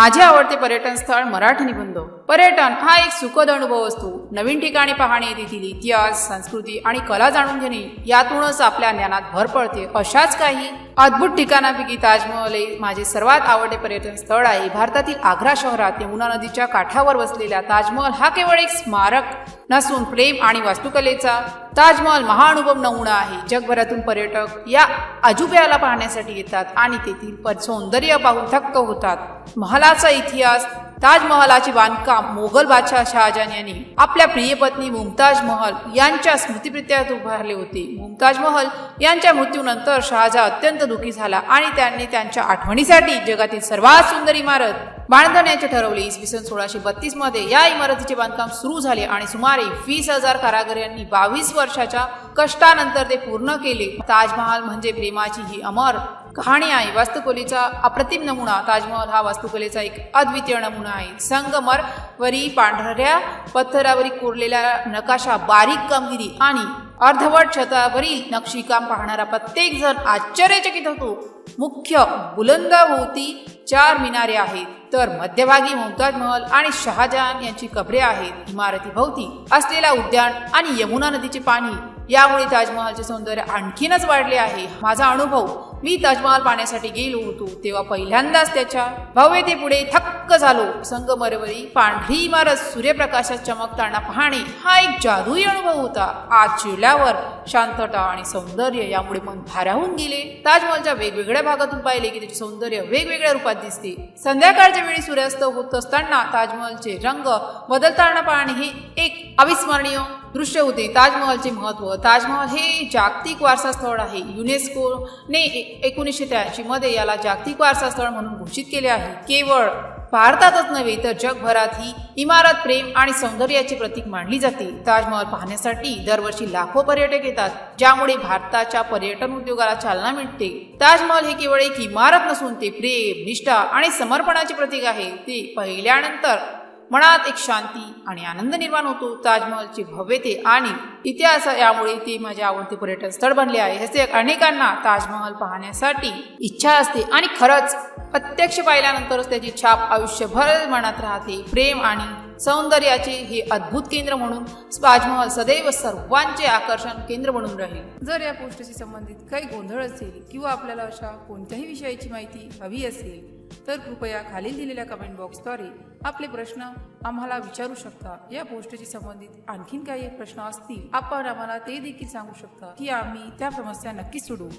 माझे आवडते पर्यटन स्थळ मराठी निबंध. पर्यटन हा एक सुखद अनुभव असतो. नवीन ठिकाणी पाहणे तेथील इतिहास संस्कृती आणि कला जाणून घेणे यातूनच आपल्या ज्ञानात भर पडते. अशाच काही अद्भुत ठिकाणापैकी ताजमहल हे माझे सर्वात आवडते पर्यटन स्थळ आहे. भारतातील आग्रा शहरात यमुना नदीच्या काठावर वसलेला ताजमहल हा केवळ एक स्मारक नसून प्रेम आणि वास्तुकलेचा ताजमहल महानुभव नमुना आहे. जगभरातून पर्यटक या अजुब्याला पाहण्यासाठी येतात आणि तेथील सौंदर्य पाहून थक्क होतात. महालाचा इतिहास ताजमहलाचे बांधकाम मोगल बादशाह शहाजहान यांनी आपल्या प्रिय पत्नी मुमताज महल यांच्या स्मृतिप्रित्यात उभारले होते. मुमताज महल यांच्या मृत्यूनंतर शहाजहा अत्यंत दुःखी झाला आणि त्यांनी त्यांच्या आठवणीसाठी जगातील सर्वात सुंदर इमारत बांधण्याचे ठरवले. इसवी सन सोळाशे बत्तीसमध्ये या इमारतीचे बांधकाम सुरू झाले आणि सुमारे वीस हजार कारागर यांनी बावीस वर्षाच्या कष्टानंतर ते पूर्ण केले. ताजमहाल म्हणजे प्रेमाची ही अमर कहाणी आहे. वास्तुकलेचा अप्रतिम नमुना ताजमहल हा वास्तुकलेचा एक अद्वितीय नमुना आहे. संगमर वरी पांढऱ्या पत्थरावरील कोरलेला नकाशा बारीक कामगिरी आणि अर्धवट छतावरील नक्षीकाम पाहणारा प्रत्येक जण आश्चर्यचकित होतो. मुख्य बुलंदाभोवती चार मिनारे आहेत. तर मध्यभागी मुमताज महल आणि शहाजहान यांची कबरे आहेत. इमारतीभोवती असलेला उद्यान आणि यमुना नदीचे पाणी यामुळे ताजमहालचे सौंदर्य आणखीनच वाढले आहे. माझा अनुभव मी ताजमहाल पाहण्यासाठी गेलो होतो. तेव्हा पहिल्यांदाच त्याच्या भव्यतेपुढे थक्क झालो. संगमरवरी पांढरी इमारत सूर्यप्रकाशात चमकताना पाहणे हा एक जादुई अनुभव होता. आज शिरल्यावर शांतता आणि सौंदर्य यामुळे मन भाराहून गेले. ताजमहलच्या वेगवेगळ्या भागातून पाहिले की त्याचे सौंदर्य वेगवेगळ्या रूपात दिसते. संध्याकाळच्या वेळी सूर्यास्त होत असताना ताजमहलचे रंग बदलताना पाहणे हे एक अविस्मरणीय दृश्य होते. ताजमहलचे महत्त्व ताजमहल हे जागतिक वारसा स्थळ आहे. युनेस्कोने एकोणीसशे त्र्याऐंशीमध्ये याला जागतिक वारसा स्थळ म्हणून घोषित केले आहे. केवळ भारतातच नव्हे तर जगभरात ही इमारत प्रेम आणि सौंदर्याचे प्रतीक मानली जाते. ताजमहल पाहण्यासाठी दरवर्षी लाखो पर्यटक येतात ज्यामुळे भारताच्या पर्यटन उद्योगाला चालना मिळते. ताजमहल हे केवळ एक इमारत नसून ते प्रेम निष्ठा आणि समर्पणाचे प्रतीक आहे. ते पाहिल्यानंतर मनात एक शांती आणि आनंद निर्माण होतो. ताजमहलची भव्यते आणि इतिहास यामुळे ते माझे आवडते पर्यटन स्थळ बनले आहे. असे अनेकांना ताजमहल पाहण्यासाठी इच्छा असते आणि खरंच प्रत्यक्ष पाहिल्यानंतरच त्याची छाप आयुष्यभर मनात राहते. प्रेम आणि सौंदर्याचे हे अद्भुत केंद्र म्हणून ताजमहल सदैव सर्वांचे आकर्षण केंद्र म्हणून राहील. जर या पोस्टशी संबंधित काही गोंधळ असेल किंवा आपल्याला अशा कोणत्याही विषयाची माहिती हवी असेल तर कृपया खालील दिलेल्या कमेंट बॉक्सद्वारे आपले प्रश्न आम्हाला विचारू शकता. या पोस्टशी संबंधित आणखीन काही प्रश्न असतील आपण आम्हाला ते देखील सांगू शकता की आम्ही त्या समस्या नक्कीच सोडवू.